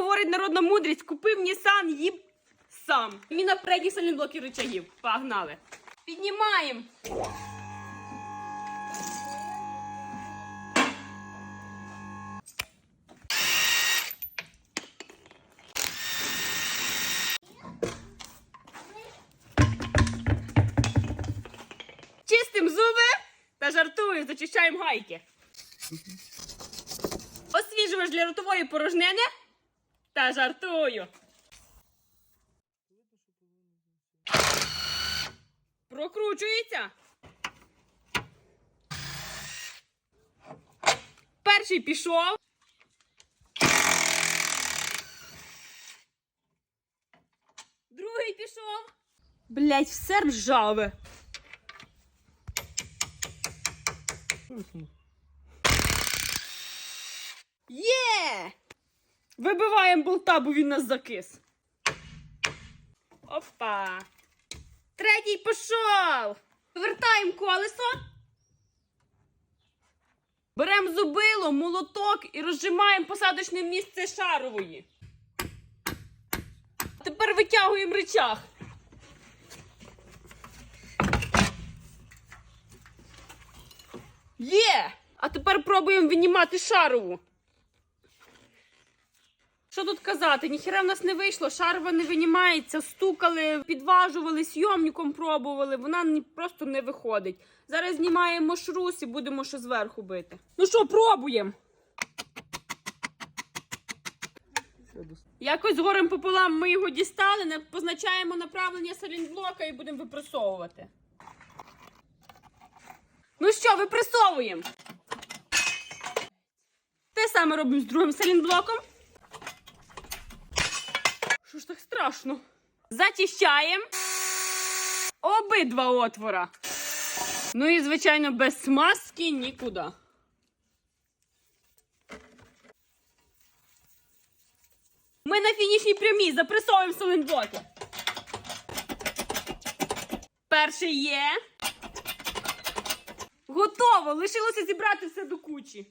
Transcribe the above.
говорить народна мудрість, купив Нісан, їб сам. Мені на передній салінблоки рычагів. Погнали. Піднімаємо. Чистим зуби та жартую, зачищаємо гайки. Освіжувач для ротової порожнини та жартую. Прокручується. Перший пішов. Другий пішов. Блять, все ржаве. Є! Вибиваємо болта, бо він нас закис. Опа. Третій пішов. Вертаємо колесо. Беремо зубило, молоток і розжимаємо посадочне місце шарової. Тепер витягуємо рычаг. Є! А тепер пробуємо винімати шарову. Що тут казати? Ніхера в нас не вийшло, шарова не винімається, стукали, підважували, сйомником пробували, вона просто не виходить. Зараз знімаємо шрус і будемо ще зверху бити. Ну що, пробуємо. Якось горем пополам ми його дістали, позначаємо направлення салінблока і будемо випресовувати. Ну що, випресовуємо. Те саме робимо з другим салінблоком. Ж так страшно? Зачищаємо обидва отвора. Ну і, звичайно, без смазки нікуди. Ми на фінішній прямій запресовуємо саленблоки. Перший є. Готово! Лишилося зібрати все до кучі.